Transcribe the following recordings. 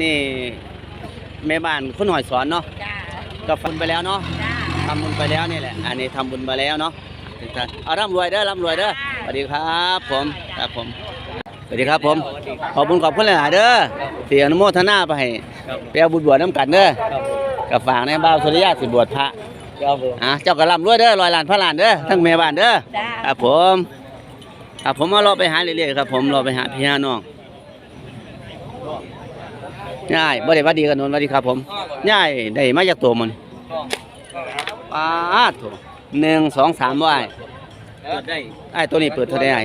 นี่แม่บ้านคุณหอยสอนเนาะจ้าก็ฟันไปแล้วเนาะจ้าทำบุญไปแล้วนี่แหละ อันนี้ทำบุญไปแล้วเนาะเอาร่ำรวยเด้อร่ำรวยเด้อสวัสดีครับผมครับผมสวัสดีครับผม ขอบคุณขอบคุณหลายๆเด้อที่อนุโมทนาไปให้ไปเอาบุญบวชน้ำกันเด้อกับฝากในบ้าวสุริยะสิบวชพระครับผมอะเจ้าก็ร่ำรวยเด้อร้อยล้านพระล้านเด้อทั้งแม่บ้านเด้อจ้าครับผมครับผมมารอไปหาเรื่อยๆครับ ผมรอไปหาพี่หาน้อง ง่ายบ่ได้หว่าดีกันนนหว่าดีครับผมง่ายได้มาจากตัวมันปาดโถหนึ่งสองสามว่าเปิดได้ไอ้ายตัวนี้เปิดเท่าไหร่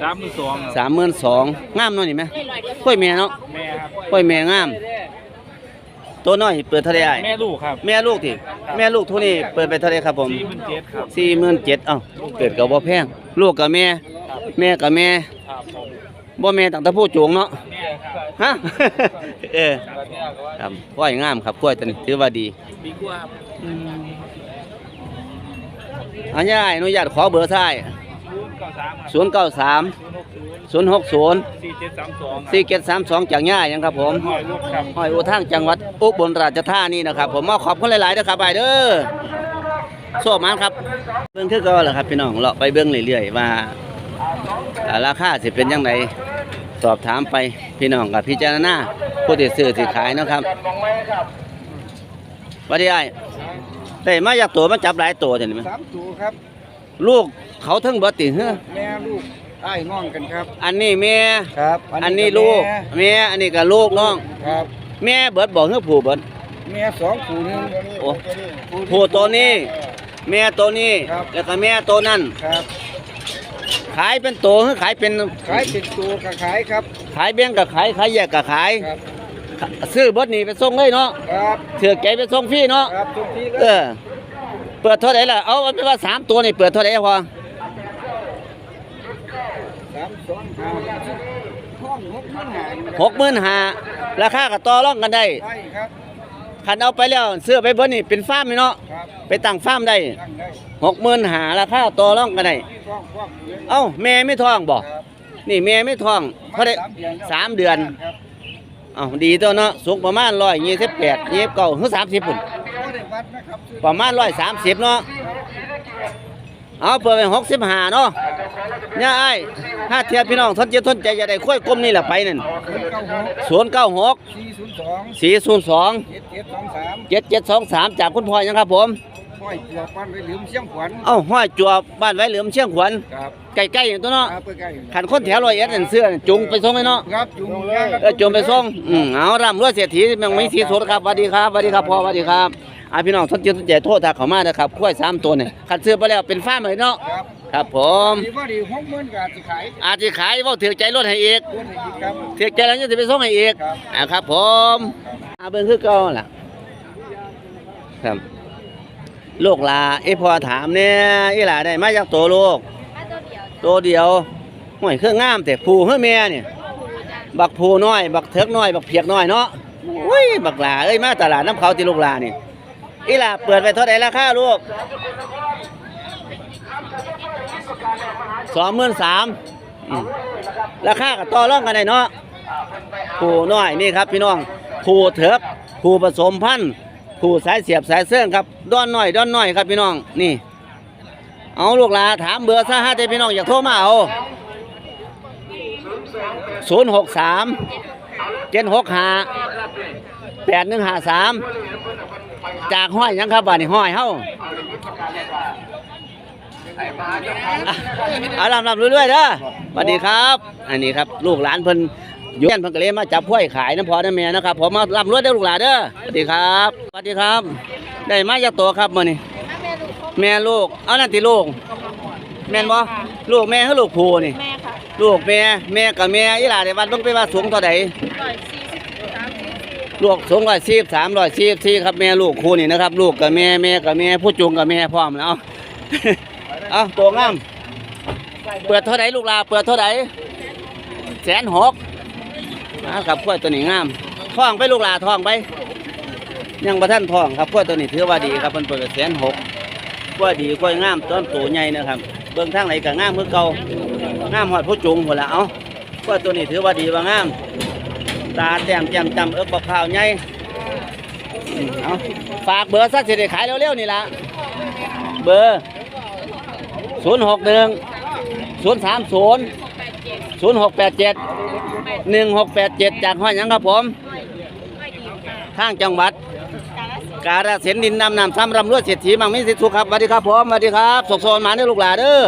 สามหมื่นสองสามหมื่นสองงามเน้อยนี่ไหมกล้วยแม่เนาะแม่ครับกล้วยแม่งาม ตัวน้อยเปิดเท่าไหร่อ้ายแม่ลูกครับแม่ลูกที่แม่ลูกเทุนี้เปิดไปเท่าไหร่ครับผมสี่หมื่นเจ็ดครับสี่หมื่นเจ็ดเอ้าเกิดกับบ่แพงลูกกับแม่ แม่กับแม่ครั บ่แม่ตั้งต่ผู้จูงเนาะฮะเออครับกล้วยงามครับกล้วยตัวนี้ถือว่าดีดีกว่าครับอันนี้อนุญาตขอเบอร์ท้ายศูนย์เก้าสามศูนย์หกศูนย์สี่เจ็ดสามสองจากย่ายังครับผมหอยลูกครับห้อยอุทางจังหวัดอุบลราชธานีนะครับ ผมมาขอบคุณหลายๆนะครับไปเด้อโซ่มันครับ เบิ่งคือเก็แหละครับพี่น้องเลาะไปเบิ่งเรื่อยๆว่าราคาสิเป็นยังไง อบถามไปพี่น้องกับพิจารณาผู้ที่ซื้อที่ขายเนาะครับสวัสดีไอ้ได้มาจากตัวมาจับหลายตัวเห็นไหมสามตัวครับ ลูกเขาทั้งเบิดติเฮ้อแม่ลูกไอ้น้องกันครับ อันนี้แม่ครับ อันนี้ลูกแม่อันนี้ก็ลูกน้องครับ แม่เบิดบอกเฮ้อผู้เบิดแม่สองผู้หนึงโอ้ผู้ตัวนี้แม่ตัวนี้ครับแล้วก็แม่ตัวนั้นครับ ขายเป็นตัวหรือขายเป็นขายเป็นตัวก็ขายครับ ขายเบี้ยงกับขายขายแยกกับขายครับ ซื้อเบิดนี่ไปส่งเลยเนาะครับถือใจไปส่งฟรีเนาะครับทุกทีเลเอยอเปิดเท่าไหร่ล่ะเอาเอาเป็นว่าสามตัวนี่เปิดเท่าไหร่พอสามสองห้าห้องหกหมื่นห้าอยู่หกหมื่นห้าราคาก็ต่อรองกันได้ได้ครับ คันเอาไปแล้วซื้อไปเบิดนี่เป็นฟาร์มนี่เนาะครับไปตั้งฟาร์มได้ตั้งได้หกหมื่นห้าราคาต่อรองกันได้ที่ท้องควักเลยเอ้าแม่ไม่ท้องบ่ครับนี่แม่ไม่ท้องเพราะได้สามเดือนครับเอ้าดีตัวเนาะสูงประมาณร้อยยี่สิบแปดยี่สิบเก้าถึงสามสิบปุ่น บ่ได้วัดนะครับซื้อประมาณร้อยสามสิบเนาะ เอาเปิดไปหกสิบห้าเนาะเนี่ยไอ้ายถ้าเทียบพี่น้องทนเจทนใจจะได้ค่อยกลมนี่แหละไปนั่นศูนย์เก้าหกศูนย์เก้าหกสี่ศูนย์สองสี่ศูนย์สองเจ็ดเจ็ดสองสามเจ็ดเจ็ดสองสามจากคุณพ่อยังครับผมห้อยตัวปั้นไปลืมเสียงขวัญเอ้าห้อยจัวบ้านไว้เหลือมเชียงขวัญครับใกล้ๆอย่างตัวเนาะครับไปใกล้ขันคนแถวร้อยเอ็ดนั่นเสื้อนั่นจุงไปส่งเลยเนาะครับจุงยางเออจุงไปส่งอืมเอาร่ำรวยเศรษฐีแมันไม่สีสดครับสวัสดีครับสวัสดีครับพ่อสวัสดีครับ อ่าพี่น้องทนเจทนใจโทษทักเขามานะครับกล้วยสามตัวเนี่ยขันซื้อไปแล้วเป็นฟ้าร์มเลยเนาะครับครับผมดีว่าดีหกหมื่นกาสิขายอาจจะขายเว่าถือใจรถให้อีก ตัวไหนอีกครับถือใจแล้วจะไปส่งให้อีกครับอ่าครับผมอาเบิ่งคือเก่าล่ะ ครับลูกหลาไอ้พอถามเนี่ยไอ้หลาได้มาจากตัวลูกถ้าตัวเดียวตัวเดียวห่วยเครื่องงามแต่ผูเฮือแม่เนี่ยบักผูน้อย บักเถิกน้อย บักเพียกน้อยเนาะอุ้ยบักหลาเอ้ยมาตลาดน้ำเขาที่ลูกหลานี่ อีหลาเปิดไปเท่าไหร่ราคาลูกสองหมื่นสามราคากับต่อรองกันได้เนาะผูน้อยนี่ครับพี่น้องผูเถิกผูผสมพันธุ์ผูสายเสียบสายเสื่องครับด้อนน้อยด้อนน้อยครับพี่น้องนี่ เอาลูกหลาถามเบอร์ซะฮะเจ้พี่น้องอยากโทรมาเอาศูนย์หกสามเจ็ดหกห้าแปดหนึ่งห้าสาม จากห้อยหยังครับบ้านนี้ห้อยเฮ้าอะเอาลำลำเรื่อยๆเด้อสวัสดีครับ อันนี้ครับลูกหลานเพิ่นอยู่เพิ่นก็เลยมาจับห้วยขายน้ำพอน้ำแม่นะครับผมมาลำรวยเด้อลูกหลานเด้อสวัสดีครับสวัสดีครับ ได้มาจากตัวครับมื้อนี้แม่ลูกเขาแม่ลูกเอานั่นติลูกแม่นบ่ลูกแม่คือลูกผู้นี่แม่ค่ะลูกแม่แม่กับแม่อีหล่าได้วัดเบิ่งไปว่าสูงเท่าใด ร้อยสี่สิบสาม สิบสี่ลูกสูง143 144ครับแม่ลูกคู่นี่นะครับ ลูกกับแม่แม่กับแม่ผู้จูงกับแม่พร้อมแล้ว เอาตัวงามเปิดเท่าใดลูกลาเปิดเท่าใดแสนหกนะครับกล้วยตัวนี้งามท้องไปลูกลาท้องไป ยังบ่ทันท้องครับกล้วยตัวนี้ถือว่าดีครับเพิ่นเปิดแสนหกกล้วยดีกล้วยงามต้นโตใหญ่นะครับ เบื้องทางไหนก็งามเมื่อเก่างามหอดผู้จุงหมดและเอากล้วยตัวนี้ถือว่าดีว่างาม ตาแต้มแจ่มจำเอิกบักพร้าวใหญ่เอาฝากเบอร์ซะสิได้ขายเร็วๆนี่ละเบอร์ศูนย์หกหนึ่งศูนย์สามศูนย์ศูนย์หกแปดเจ็ดหนึ่งหกแปดเจ็ดจากห้อยหยังครับผมทางจังหวัด กาฬสินดินดำน้ำซ้ำรำรวยเศรษฐีมังมีสิทธุครับสวัสดีครับผมสวัสดีครับสกโซนมาเด้อลูกหลานเด้อ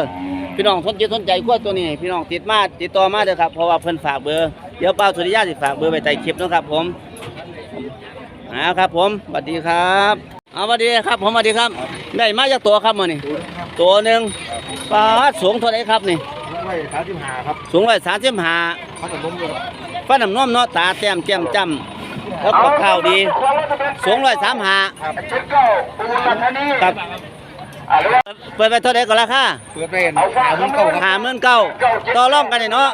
พี่น้องสนใจสนใจกล้วตัวนี้ พี่น้องติดมาติดต่อมาเด้อครับเพราะว่าเพิ่นฝากเบอร์ เดี๋ยวเป้าสุริยะสิฝากเบอร์ไว้ใต้คลิปเนาะครับผมเอาครับผมสวัสดีครับเอาสวัสดีครับผมสวัสดีครับได้มาจากตัวครับมื้อนี้ตัวหนึ่งปลาสูงเท่าไหร่ครับนี่ไม่สามสิบห้าครับสูงร้อยสามสิบห้าพัดลมเลยฟ้าน้ำนมเนาะตาแต้มแจ่มจ้ำแล้วก็ข้าวดีสูงร้อยสามห้าครับ เปิดไปเท่าไหร่ก็ราคาเปิดเป็นหาเงินเก่าครับหาหมื่นเก้าต่อรองกันเลยเนาะ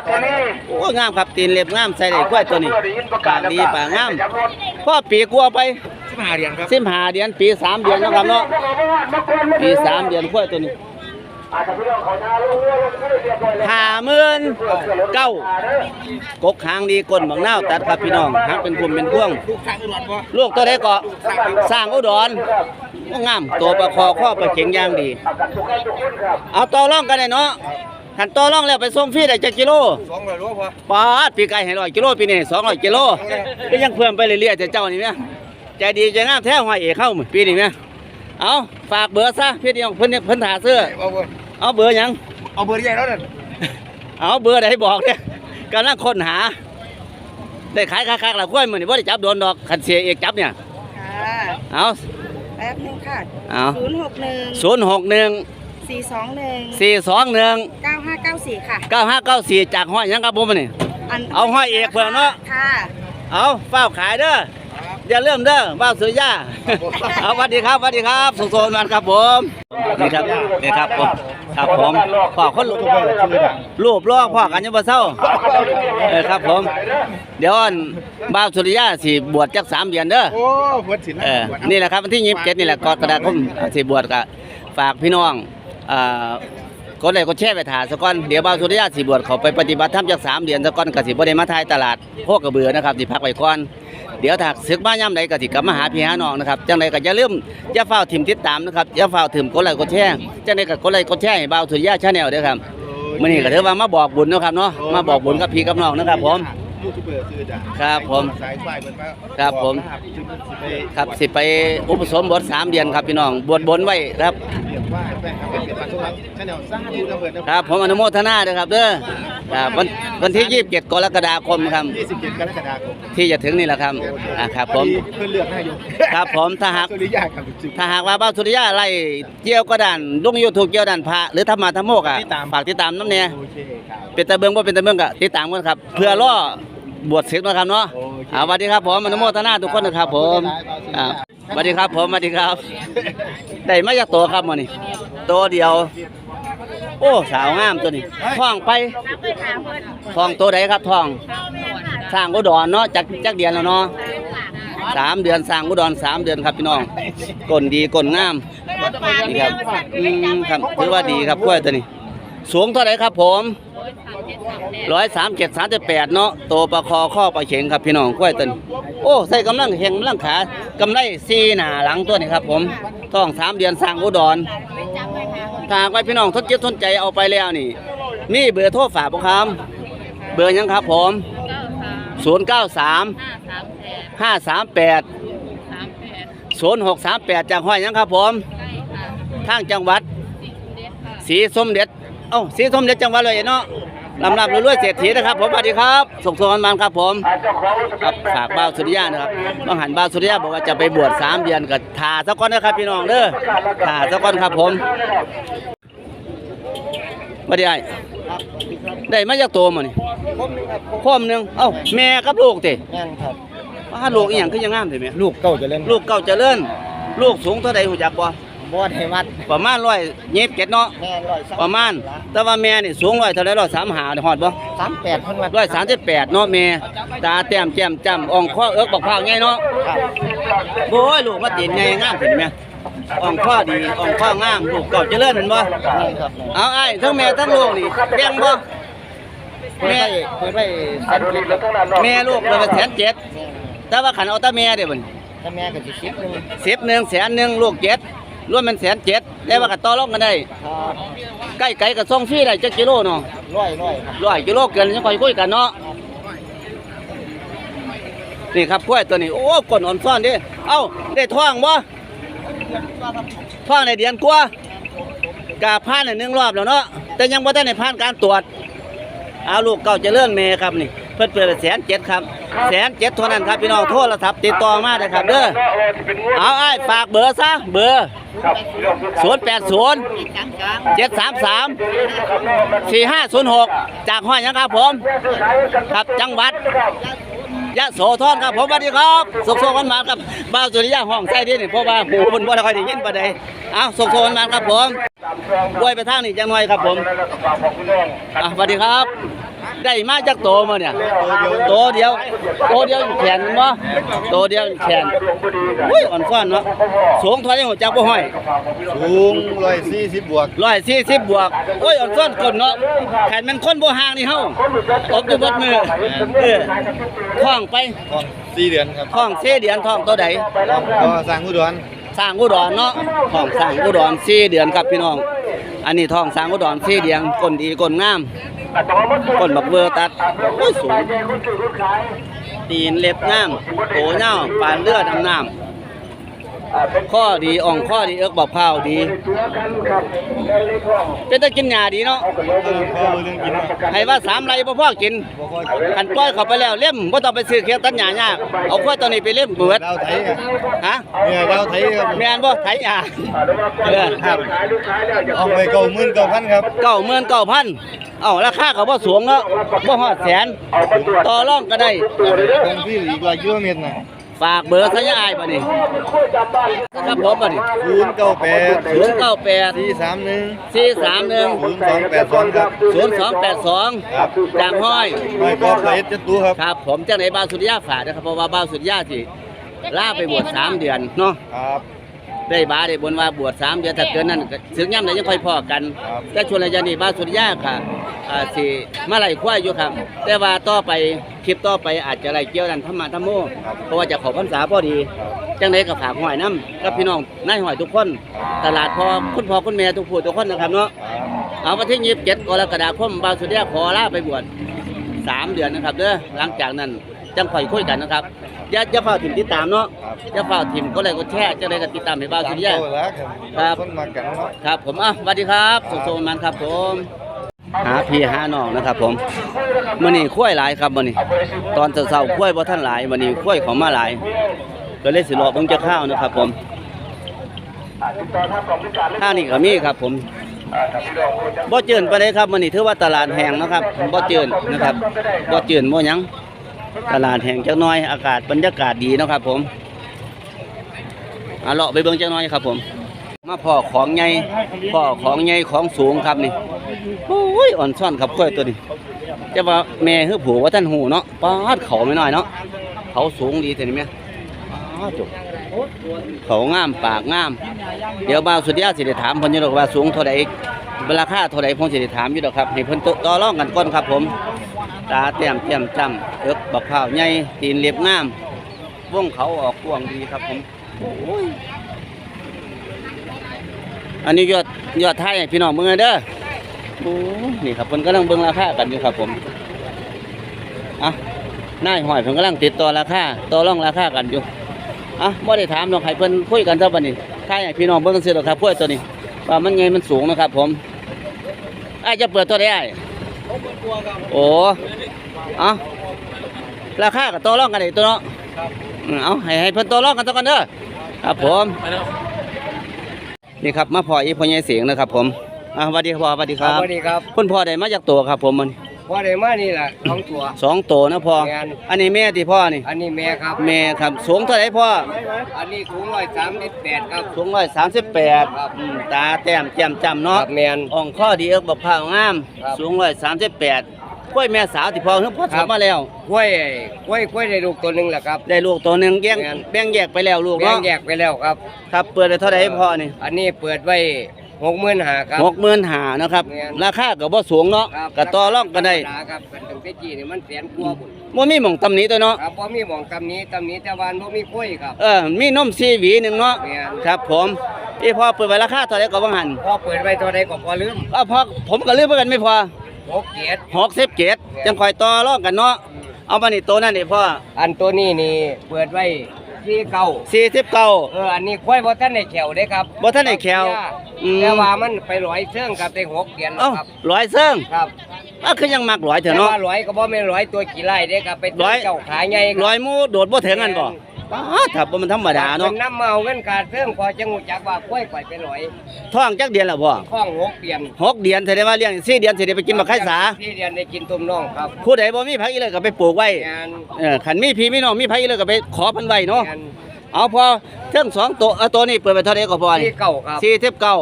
โอ้งามครับตีนเล็บงามใส่ได้กล้วยตัวนี้ปากดีปากงามพ่อปีกลัวไปสิบห้าเหรียญครับสิบห้าเดือนปีสามเดือนเนาะครับเนาะปีสามเดือนกล้วยตัวนี้ห้าหมื่นเก้ากกหางดีก้นบางนาวตัดครับพี่น้องหางเป็นกลุ่มเป็นพวงลูกทางอุดรบ่ลูกตัวใดเกาะสร้างอุดรก็ งามตัวประคอข้อประเข็งอย่างดี เอาต่อร่องกันเลยเนาะขันต่อร่องแล้วไปส่งฟรีได้จักกิโลสองร้อยโลพอปาดปีไก่ให้ร้อยกิโลปีนี้สองร้อยกิโลก็ยังเพิ่มไปเรื่อยๆแต่เจ้านี่เนี่ยใจดีใจงามแท้หอยเอกเข้ามื้อปีนี้เนี่ยเอาฝากเบอร์ซะพี่เดียวเพิ่นเพิ่นถาเสื้อเอาเบอร์เอาเบอร์หยังเอาเบอร์ใหญ่แล้วนั่นเอาเบอร์ใดบอกเนี่ยกำลังค้นหาได้ขายคักๆแล้วกล้วยมื้อนี้บ่ได้จับโดนดอกคันเสียเอกจับเนี่ยค่ะเอา แป๊บนึงค่ะเอา ศูนย์หกหนึ่งศูนย์หกหนึ่งสี่สองหนึ่งสี่สองหนึ่งเก้าห้าเก้าสี่ค่ะ เก้าห้าเก้าสี่จากห้อยหยังครับผมนี่อันเอาห้อยเอกเพิ่นเนาะค่ะ เอาเฝ้าขายเด้อ อย่าเริ่มเด้อบ้าวสุริยาเอาสวัสดีครับสวัสดีครับสุขสนมันครับผมนี่ครับนี่ครับผมครับผมพ่อคนลูกรูปร่องพ่อกันยังบ่เศร้าเออครับผม เดี๋ยวอันบ้าวสุริยาสิบวชจักสามเดือนเด้อโอ้เบิดสินเออนี่แหละครับวันที่ยี่สิบเจ็ดนี่แหละกรกฎาคมสิบวชก็ฝากพี่น้องเอ่อกดไลค์กดแชร์ไปถ่ายสะก่อนเดี๋ยวบ่าวสุริยะสิบวชเขาไปปฏิบัติธรรมจากสามเดือนสะก่อนก็สิบ่ได้มาทายตลาดโคกระเบือนะครับสิพักไว้ก่อน เดี๋ยวถ้าศึกมาย่ำใดก็สิกลับมาหาพี่หาน้องนะครับจังใดก็อย่าลืมอย่าเฝ้าถิ่มติดตามนะครับอย่าเฝ้าถิ่มกดไลค์กดแชร์จังใดก็กดไลค์กดแชร์ให้บ่าวสุริยะชาแนลเด้อครับมื้อนี้ก็ถือว่ามาบอกบุญเนาะครับเนาะมาบอกบุญกับพี่กับน้องนะครับผมยูทูบเบอร์ซื้อจ้ะครับผมสายไฟเหมือนว่าครับผมครับสิไปอุปสมบทสามเดือนครับพี่น้องบวชบนไว้ครับ ว่าแฟนครับเป็นเกียรติมาช่วงชาแนลซ่าดูนะเบิร์ดนะครับผมอนุโมทนาด้วยครับเด้อครับวันวันที่ 27 กรกฎาคมครับ 27กรกฎาคมที่จะถึงนี่แหละครับอ่าครับผมเพื่อนเลือกให้อยู่ครับผมถ้าหากสุริยาครับจริงถ้าหากว่าบ้าวสุริยะไล่เกี่ยวก็ดันลงยูทูบเกี่ยวดันพระหรือธรรมะธรรมโมกอะฝากติดตามน้ำเนี่ยโอเคครับเป็นตะเบิงว่าเป็นตะเบิงก็ติดตามกันครับเพื่อล่อบวชศึกนะครับเนาะอ่าสวัสดีครับผมอนุโมทนาทุกคนนะครับผมอ่า สวัสดีครับผมสวัสดีครับ ได้มาจากตัวครับมื้อนี้ตัวเดียว โอ้สาวงามตัวนี้ท้องไปท้องตัวใดครับท้องสร้างอุดรเนาะจักจักเดือนแล้วเนาะสามเดือนสร้างอุดรสามเดือนครับพี่น้องก้นดีก้นงามนี่ครับอืมครับถือว่าดีครับกล้วยตัวนี้ สูงเท่าไหร่ครับผม ร้อยสามเจ็ดสามแปดเนาะโตประคอข้อประเข็งครับพี่น้องกล้วยตัวนี้โอ้ใส่กำลังแข่งกำลังขากำไรซีหน้าหลังตัวนี้ครับผมท้องสามเดือนสร้างอุดรถ้าหากว่าพี่น้องทดเจ็บทนใจเอาไปแล้วนี่มีเบอร์โทรฝากบ่ครับเบอร์หยังครับผม0 9 3 5 3 8 0 6 3 8จากห้อยหยังครับผมทางจังหวัดสีสมเด็จ เอ้าสีสมเด็จจังหวัดเลยเอ็ดเนาะลำลับรวยๆเศรษฐีนะครับผมสวัสดีครับสุขสวัสดิ์มันครับผมครับฝากบ่าวสุริยะนะครับบางหันบ่าวสุริยะบอกว่าจะไปบวชสามเดือนกับทาสักก้อนนะครับพี่น้องเด้อทาสักก้อนครับผมสวัสดีไอ้ได้มาจากตัวมันนี่ผมนึงครับพ่อมหนึงเอ้าแม่กับลูกติแม่นครับว่าลูกอีหยังคือยังงามติแม่ลูกเก่าจะเล่นลูกเก่าเจริญลูกสูงเท่าใดหูจักบ่ บ่ได้วัดประมาณร้อยเย็บเจ็ดเนาะแม่ร้อยสามประมาณ แต่ว่าแม่นี่สูงร้อยเท่าไรร้อยสามหาฮอดบ่สามแปดเพิ่นวัดร้อยสามสิบแปดเนาะแม่ตาแต้มแจ่มจำอ่องข้อเอิกบักพร้าวใหญ่เนาะครับโอ้ยลูกมาติดใหญ่งามเห็นไหมอ่องข้อดีอ่องข้องามลูกเก่าเจริญเห็นบ่แม่นครับเอาไอ้ายทั้งแม่ทั้งลูกนี่แบ่งบ่แม่เปิดไว้แสนเจ็ดครับแม่ลูกเลยแสนเจ็ดแต่ว่าขันเอาแตาแม่เดี๋ยวมันถ้าแม่ก็สิสิบหนึงสิบหนึ่งแสนหนึ่งลูกเจ็ด รวมเป็นแสนเจ็ดได้ว่ากันต่อรองกันได้ครับใกล้ไก่กับส่งฟรีได้จักกิโลเนาะร้อยร้อยครับร้อยกิโลเกินยังค่อยคุยกันเนาะนี่ครับกล้วยตัวนี้โอ้ก้นอ่อนซ่อนดิเอ้าได้ท้องบ่ท้องในเดือนกว่ากาผ่านในหนึ่งรอบแล้วเนาะแต่ยังบ่ได้ในผ่านการตรวจเอาลูกเก่าเจะเลื่อนเมครับนี่เพิ่นเปิดแสนเจ็ดครับแสนเจ็ดเท่านั้นครับพี่น้องโทรศัพท์ติดต่อมาได้ครับเด้อเอาไอ้ายฝากเบอร์ซะเบอร์ ศูนย์แปดศูนย์เจ็ดสามสามสี่ห้าศูนย์หกจากห้อยหยังครับผม ครับจังหวัดยะโสธรครับผมสวัสดีครับสุขสวันมาครับบ้าวสุริยะห้องใส่ดินเพราะว่าหูมันบ่ได้ค่อยได้ยินปานใดเอาสุขสวันมาครับผมกล้วยไปทางนี้จังหน่อยครับผมสวัสดีครับ ได้มาจากโตมาเนี่ยโตเดียวโตเดียวอยู่แขนบ่โตเดียวอยู่แขนอุ้ยอ่อนฟ้อนเนาะสูงเท่าไหร่หัวจักบ่ห้อยสูงร้อยสี่สิบบวกร้อยสี่สิบบวกโอ้ยอ่อนฟ้อนคนเนาะแขนมันคนบ่ห่างนี่เฮาตบอยู่เบดมือเออท้องไปท้องสี่เดือนครับท้องเสียเดือนท้องตัวใดก็สร้างอุดรสร้างอุดรเนาะท้องสร้างอุดรสี่เดือนครับพี่น้อง อันนี้ท้องสร้างอุดรสี่เดือนก้นดีก้นงาม ก้นบักเวอร์ตัดโอ้ยสูงตีนเล็บงามโตเน่าปานเลือดำน้ำ ข้อดีอ่องข้อดีเอิกบอกพร้าวดี เป็นตะกินหญ้าดีเนาะเออพอเรื่องกินเนาะให้ว่าสามไรบ่พอกินบ่ค่อยกินคันปล่อยเข้าไปแล้วเล่มบ่ต้องไปซื้อเคียงตัดหญ้ายากเอาข้อตัวนี้ไปเล่มเบิดดาวไทยครับฮะเนี่ยดาวไทยครับแม่นบ่ไถหญ้าเออครับออกไปเก้าหมื่นเก้าพันครับเก้าหมื่นเก้าพันเอ้าราคาก็บ่สูงเนาะบ่ฮอดแสนต่อรองก็ได้ตรงที่อีกร้อยกิโลเมตรนะ ฝากเบอร์สัญญาอายบ่นี่ครับผมบ่นี่ศูนย์เก้าแปด098สี่สามหนึ่ง431ศูนย์สองแปดสองครับ0282ครับจางห้อยไม่ก็ไปเอ็ดจะตัวครับครับผมจังไหนบ้าวสุริยาฝากนะครับเพราะว่าบ้าวสุริยาสิลาไปบวชสามเดือนเนาะครับได้บาได้บนว่าบวชสามเดือนถ้าเกินนั้นก็ถึงย่ำไหนยังค่อยพอกันครับแต่ชวนระยะนี้บ้าวสุริยาค่ะ อ่าสิมาไล่ควายอยู่ครับ แต่ว่าต่อไปคลิปต่อไปอาจจะไล่เกี่ยวกันธรรมะธรรมโมเพราะว่าจะเขอพรรษาพอดีจังไหนก็ฝากหอยน้ำกับพี่น้องนายหอยทุกคน ตลาดพอคุณพ่อคุณแม่ทุกผู้ทุกคนนะครับเนาะครับเอาวันที่ยี่สิบเจ็ดกรกฎาคมบาวสุริยาขอลาไปบวชสามเดือนนะครับเด้อหลังจากนั้นจังค่อยคุยกันนะครับอย่าอย่าเฝ้าถิ่มติดตามเนาะครับอย่าเฝ้าถิ่มก็เลยก็แช่จะเลยก็ติดตามให้บาวสุริยาตามโตแล้วครับครับคนมากันเนาะครับผมอะสวัสดีครับสุขสมันครับผม หาพี่หาน้องนะครับ ผมมื้อนี้คุ้ยหลายครับมื้อนี้ตอนเช้าๆคุ้ยบ่ทันหลายมื้อนี้คุ้ยของมาหลายก็เลยสิรอเบิ่งจะข้าวนะครับ ผมข้านี่ก็มีครับ ผมบ่เจืดไปเลยครับมื้อนี้ถือว่าตลาดแห้งนะครับบ่เจืดนะครับบ่เจืดบ่ยังตลาดแห้งจักหน่อยอากาศบรรยากาศดีนะครับ ผมเอาเลาะไปเบิ่งจักหน่อยครับ ผม มาพ่อของใหญ่พ่อของใหญ่ของสูงครับนี่โอ้ยอ่อนซ่อนครับกล้วยตัวนี้จะว่าแม่คือผัวว่าท่านหูเนาะปาดเขาไม่น้อยเนาะเขาสูงดีแต่นี่แม่ปาดจุกเขางามปากงาม เดี๋ยวบ่าวสุดยอดสิได้ถามเพิ่นอยู่ดอกว่าสูงเท่าใดราคาเท่าใดผมสิได้ถามอยู่ดอกครับให้เพิ่นต่อรองกันก่อนครับผม ตาแต้มแต้มจ้ำเอิกบักข้าวใหญ่ตีนเรียบงามวงเขาออกกว้างดีครับผมโอ้ย อันนี้ยอดยอดไทยให้พี่น้องเบิ่งเด้อโอ้นี่ครับเพิ่นกำลังเบิ่งราคากันอยู่ครับผมอะนายหอยเพิ่นกำลังติดต่อราคาต่อรองราคากันอยู่อะบ่ได้ถามน้องให้เพิ่นคุยกันซะบัดนี้ใครให้พี่น้องเบิ่งซื่อดอกครับพวกตัวนี้ว่ามันไงมันสูงนะครับ ผมไอ้จะเปิดตัวได้อ้โอ้เอ้าราคาก็ต่อรองกันได้ตัวเนาะเอาให้ให้เพิ่นต่อรองกันซะก่อนเด้อครับผม นี่ครับมาพ่ออีพ่อใหญ่เสียงนะครับ ผมอะสวัสดีครับพ่อสวัสดีครับสวัสดีครับคุณพ่อได้มาจากตัวครับ ผมมันพ่อได้มานี่แหละสองตัวสองตัวนะพ่อแม่นอันนี้แม่ที่พ่อนี่ อันนี้แม่ครับ แม่ครับสูงเท่าไหร่พ่ออันนี้สูงร้อยสามสิบแปดครับ สูงร้อยสามสิบแปดครับ ตาแต้มแจ่มจำคเนาะรับแมน อ่องข้อดีเอิกบักพร้าวงาม ครับ สูงร้อยสามสิบแปด กล้วยแม่สาวที่พอเพิ่งพอครัสบมาแล้ว กล้วยกล้วยกล้วยได้ลูกตัวหนึ่งแหละครับ ได้ลูกตัวหนึ่งแยกแม่นแบ่งแยกไปแล้วลูกแบ่งเนาะแยกไปแล้วครับครับ เปิดได้เท่าไหร่พ่อนี่อันนี้เปิดไว้หกหมื่นหาครับ หกหมื่นหานะครับ แม่น ราคาก็บ่สูงเนาะครับก็ต่อรองกันได้ธรรมครับกันถึงเฟจีนี่มันแสนกว่าบุญบ่มีหม่องตำหนิตัวเนาะครับบ่มีหมองตำนี้ตำนี้แต่วานบ่มีกล้วยครับ เออมีนมซีหวีหนึงเนาะแม่น ครับ ผมอีพอเปิดไว้ราคาเท่าไหร่ก็บ่หันพอเปิดไว้ตัวใดก็พอลืมเอาพอผมก็ลืมเหมือนกันไม่พอ หกเกียรติ60เกตจังค่อยต่อรองกันเนาะเอามานี่ตัวนั้นนี่พ่ออันตัวนี้นี่เปิดไว้ที่เก่า49เอออันนี้กล้วยบ่ทันได้แขวเด้ครับบ่ทันได้แขวอืมแต่ว่ามันไปร้อยเชิงครับได้หกเดือนแล้เอ้าวครับร้อยเซิงครับอะคือยังมักร้อยเถแต่อะเนาะว่าร้อยก็บ่แม่นร้อยตัวกี่ไร่เด้ครับไปร้อยเจ้าขาใหญ่ครับร้อยหมูโดดบ่ถึงกันบ่ อ้าถ้าบ่มันธรรมดาเนาะพิ่น้ำเมาเงินขาดเพิ่มพอจะงูจักว่ากล้วยข่อยไปร้อยท้องจักเดือนแล้วพ่อข้องหกเดือนหกเดือนแสดงว่าเลี้ยงสี่เดือนสิได้ไปกินบักไข่สาที่เดือนได้กินตุ่มน่องครับผู้ใดบ่มีผักอีเลยก็ไปปลูกไว้งานเออคันมีพี่มีน้องมีผักอีเลยก็ไปขอเพิ่นไว้เนาะงานเอาพอเทั้งสองตัวเอาตัวนี้เปิดไปเท่าใดก็พอนี่ที่เก่าครับสี่สิบเก้า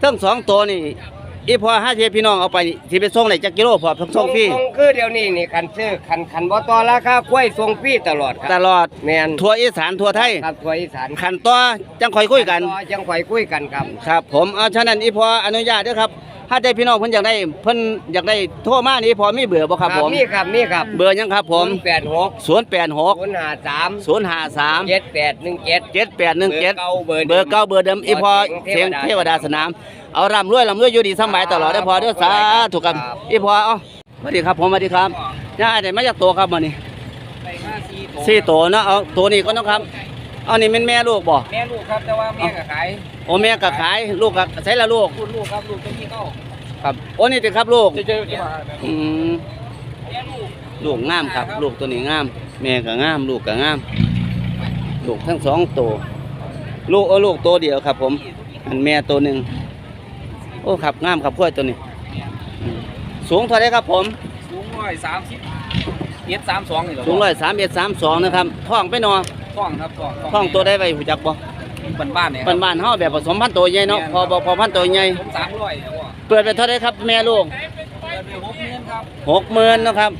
เทั้งสองตัวนี่ อีพอห้าเทียพี่น้องเอาไปสิไปส่งได้จักกิโลพอส่งฟรีส่งคือเดี๋ยวนี้นี่คันซื้อคันคันบ่ต่อราคากล้วยส่งฟรีตลอดคตรับลอดแม่นทั่วอีสานทั่วไทยครับทั่วอีสานขันต่อจังค่อยคุยกันต่อจังข่อยคุยกันครับครับ ผมเอาฉะนั้นอีพออนุญาตเด้อครับ ถ้าได้พี่น้องเพิ่นอยากได้เพิ่นอยากได้โทรมานี่พอมีเบอร์บ่ครับผมมีครับมีครับเบอร์หยังครับผมแปดหก086ศูนย์ห้าสาม053เจ็ดแปดหนึ่งเจ็ดเจ็ดแปดหนึ่งเจ็ดเบอร์เบเก่าอร์เก้าเบอร์เดิมอีพอเสียงเทวดาสนามเอาร่ำรวยร่ำรวยอยู่ดีสำบายตลอดได้อพอเด้อสาธุครับอีพอเอ้าสวัสดีครับผมสวัสดีครับย่าได้มาจากตัวครับมื้อนี้สี่ตัวเนาะเอาตัวนี้ก็เนาะครับเอานี่เป็นแม่ลูกบ่แม่ลูกครับแต่ว่าแม่ก็ขาย โอ้แม่ก็ขายลูกก็ใช้ละลูกคุณลูกครับลูกเป็นที่เก้าครับโอ้นี่ติครับลูกจะเจอจะมาอืมแม่ลูกลูกงามครับ ลูกตัวนี้งาม แม่ก็งาม ลูกก็งาม ลูกทั้งสองตัวลูกเอาลูกตัวเดียวครับ ผมอันแม่ตัวหนึ่งโอ้ครับงามครับกล้วยตัวนี้อืมสูงเท่าไรครับ ผมสูงร้อยสามสิบเอ็ดสามสองนี่เหรอสูงร้อยสามเอ็ดสามสองนะครับท้องไปหนอท้องครับท้องท้องตัวได้ไปหูจักบ่ บ้านบ้านๆเนี่ยบ้านบ้านๆเฮาแบบผสมพันธุ์ตัวใหญ่เนาะพอบ่พอพันธุ์ตัวใหญ่ผมสามร้อยครับพ่อเปิดไปเท่าไรครับแม่ลูกเปิดไปหกเงินครับหกหมื่นนะครับ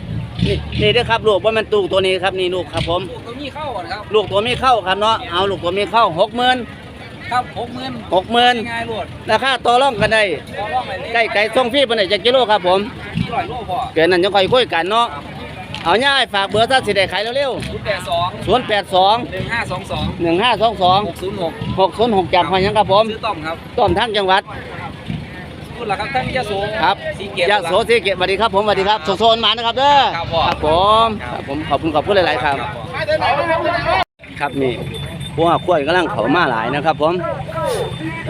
นี่นี่เด้อครับลูกว่ามันตูกตัวนี้ครับนี่ลูกครับผม ลูกตัวนี้เข้าก่อนครับ ลูกตัวมีเข้าครับเนาะเอาลูกตัวมีเข้าหกหมื่นครับหกเงินหกหมื่นง่ายรวดราคาต่อรองกันได้ต่อรองไปเลยใกล้ไก่ส่งฟรีปานใดจักกิโลครับผม ที่ร้อยโลพ่อเกินนั้นจะค่อยคุยกันเนาะ เอาง่ายฝากเบอร์ซะสิได้ขายเร็วศูนย์แปดสองๆศูนย์แปดสองหนึ่งห้าสองสองหนึ่งห้าสองสองหกศูนย์หกหกศูนย์หกจากพอยังครับผมซื้อต้อมครับต้นทั้งจังหวัดพูดละครับท่านยะโสครับสีเกียรติยะโสสีเกตสวัสดีครับผมสวัสดีครับโซนมานะครับเด้อครับพ่อครับผมครับผมขอบคุณขอบคุณหลาย ๆ ครับ ครับนี่พวกข้วยกำลังเขามาหลายนะครับ ผม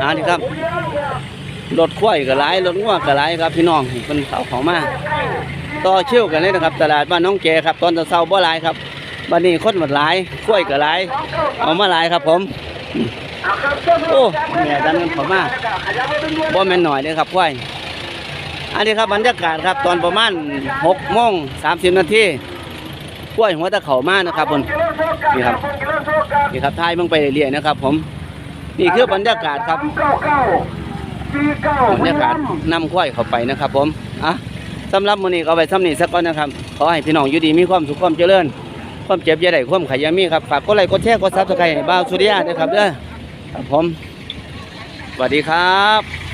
อ่านี่ครับรถข้วยก็หลายรถงัวก็หลายครับพี่น้องเป็นเขาเขามา ต่อเชี่ยวกันเลยนะครับ ตลาดบ้านน้องแกครับ ตอนตะเช้าบ่หลายครับบันนี้คนหมดหลายข้วยก็หลายเอามาหลายครับ ผม โอ้แม่ดันกันเขามาบ่แม่นหน่อยเลยครับข้วยอันนี้ครับบรรยากาศครับตอนประมาณ6โมง30นาทีข้วยหัวตะเข่ามานะครับบนนี่ครับนี่ครับท้ายมึงไปเรื่อยๆนะครับ ผม นี่คือบรรยากาศครับบรรยากาศนำควยเข้าไปนะครับ ผมอะ สำหรับมื้อนี้ก็เอาไปซ้ำนี้สักก่อนนะครับ ขอให้พี่น้องอยู่ดีมีความสุขความเจริญ ความเจ็บอย่าได้ความขยันมีครับฝากกดไลค์กดแชร์กดซับสไครต์บ้าวสุริยะด้วยครับเด้อครับผมสวัสดีครับ